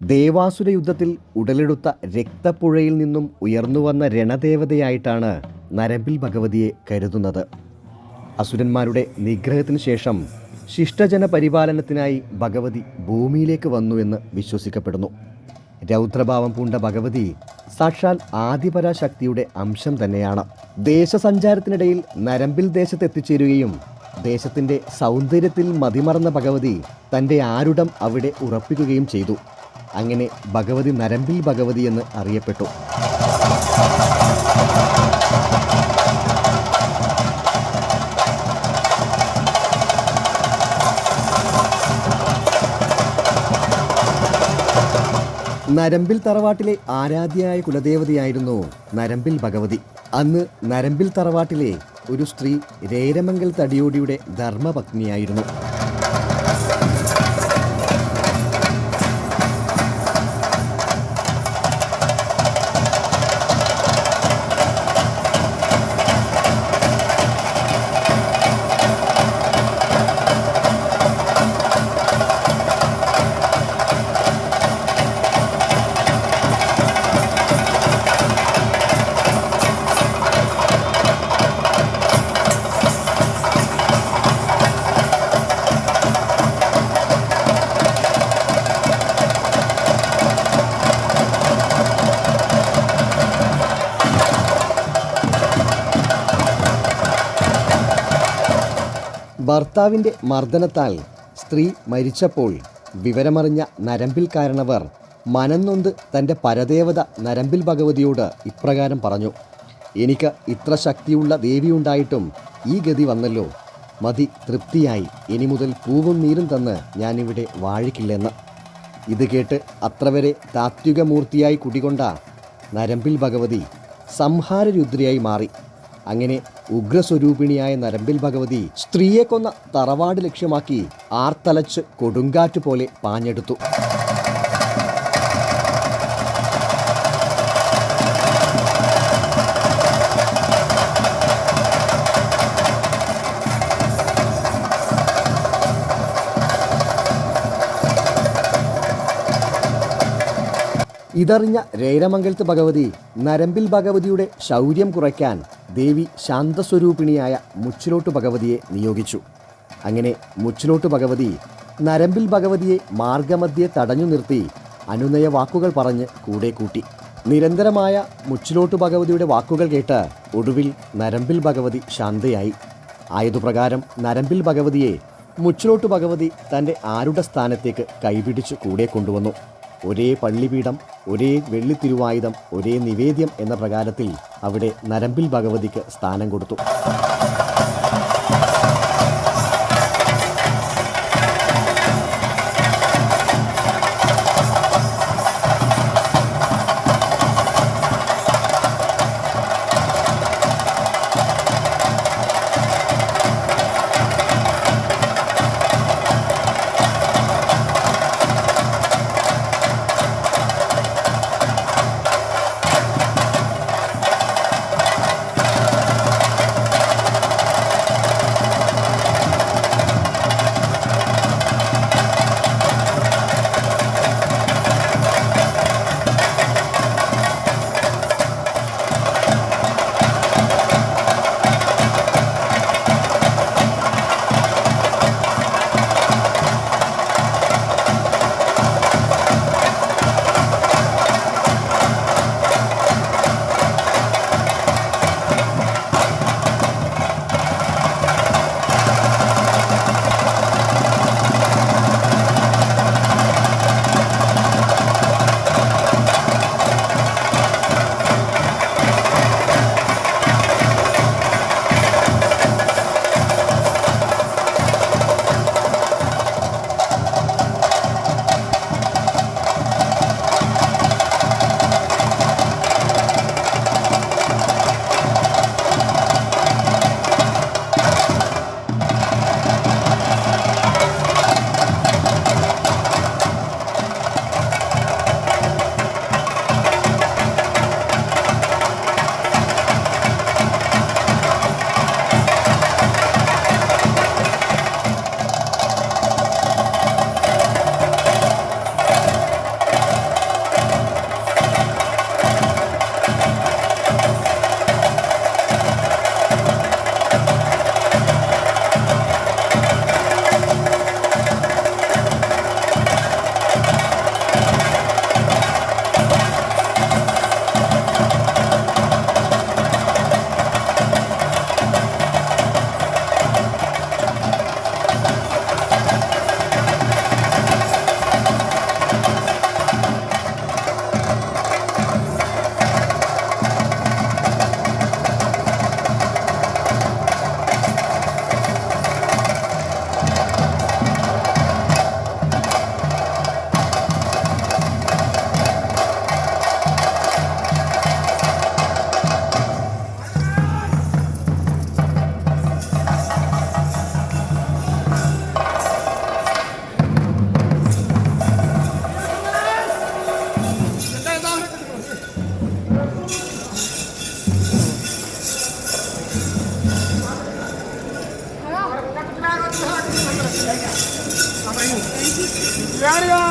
ദേവാസുര യുദ്ധത്തിൽ ഉടലെടുത്ത രക്തപ്പുഴയിൽ നിന്നും ഉയർന്നുവന്ന രണദേവതയായിട്ടാണ് നരമ്പിൽ ഭഗവതിയെ കരുതുന്നത്. അസുരന്മാരുടെ നിഗ്രഹത്തിന് ശേഷം ശിഷ്ടജന പരിപാലനത്തിനായി ഭഗവതി ഭൂമിയിലേക്ക് വന്നു എന്ന് വിശ്വസിക്കപ്പെടുന്നു. രൗദ്രഭാവം പൂണ്ട ഭഗവതി സാക്ഷാൽ ആദിപരാശക്തിയുടെ അംശം തന്നെയാണ്. ദേശസഞ്ചാരത്തിനിടയിൽ നരമ്പിൽ ദേശത്ത് എത്തിച്ചേരുകയും ദേശത്തിന്റെ സൗന്ദര്യത്തിൽ മതിമറന്ന ഭഗവതി തന്റെ ആരുടം അവിടെ ഉറപ്പിക്കുകയും ചെയ്തു. അങ്ങനെ ഭഗവതി നരമ്പിൽ ഭഗവതി എന്ന് അറിയപ്പെട്ടു. നരമ്പിൽ തറവാട്ടിലെ ആരാധ്യയായ കുലദേവതയായിരുന്നു നരമ്പിൽ ഭഗവതി. അന്ന് നരമ്പിൽ തറവാട്ടിലെ ഒരു സ്ത്രീ രേരമംഗൽ തടിയോടിയുടെ ധർമ്മപത്നിയായിരുന്നു. ഭർത്താവിന്റെ മർദ്ദനത്താൽ സ്ത്രീ മരിച്ചപ്പോൾ വിവരമറിഞ്ഞ നരമ്പിൽ കാരണവർ മനന്നൊന്ത് തന്റെ പരദേവത നരമ്പിൽ ഭഗവതിയോട് ഇപ്രകാരം പറഞ്ഞു എനിക്ക് ഇത്ര ശക്തിയുള്ള ദേവിയുണ്ടായിട്ടും ഈ ഗതി വന്നല്ലോ. മതി തൃപ്തിയായി. ഇനി മുതൽ പൂവും നീരും തന്ന് ഞാനിവിടെ വാഴിക്കില്ലെന്ന്. ഇത് കേട്ട് അത്രവരെ താത്വികമൂർത്തിയായി കുടികൊണ്ട നരമ്പിൽ ഭഗവതി സംഹാരരുദ്രയായി മാറി. അങ്ങനെ ഉഗ്രസ്വരൂപിണിയായ നരമ്പിൽ ഭഗവതി സ്ത്രീയെ കൊന്ന തറവാട് ലക്ഷ്യമാക്കി ആർത്തലച്ച് കൊടുങ്കാറ്റ് പോലെ പാഞ്ഞെടുത്തു. ഇതറിഞ്ഞ രൈരമംഗലത്ത് ഭഗവതി നരമ്പിൽ ഭഗവതിയുടെ ശൗര്യം കുറയ്ക്കാൻ ദേവി ശാന്തസ്വരൂപിണിയായ മുച്ചിലോട്ട് ഭഗവതിയെ നിയോഗിച്ചു. അങ്ങനെ മുച്ചിലോട്ട് ഭഗവതി നരമ്പിൽ ഭഗവതിയെ മാർഗമധ്യെ തടഞ്ഞു നിർത്തി അനുനയ വാക്കുകൾ പറഞ്ഞ് കൂടെ കൂട്ടി. നിരന്തരമായ മുച്ചിലോട്ട് ഭഗവതിയുടെ വാക്കുകൾ കേട്ട് ഒടുവിൽ നരമ്പിൽ ഭഗവതി ശാന്തയായി. ആയതുപ്രകാരം നരമ്പിൽ ഭഗവതിയെ മുച്ചിലോട്ട് ഭഗവതി തന്റെ ആരുടെ സ്ഥാനത്തേക്ക് കൈപിടിച്ച് കൂടെ കൊണ്ടുവന്നു? ഒരേ പള്ളിപീഠം ഒരേ വെള്ളിത്തിരുവായുധം ഒരേ നിവേദ്യം എന്ന പ്രകാരത്തിൽ അവിടെ നരമ്പിൽ ഭഗവതിക്ക് സ്ഥാനം കൊടുത്തു. வேணுதா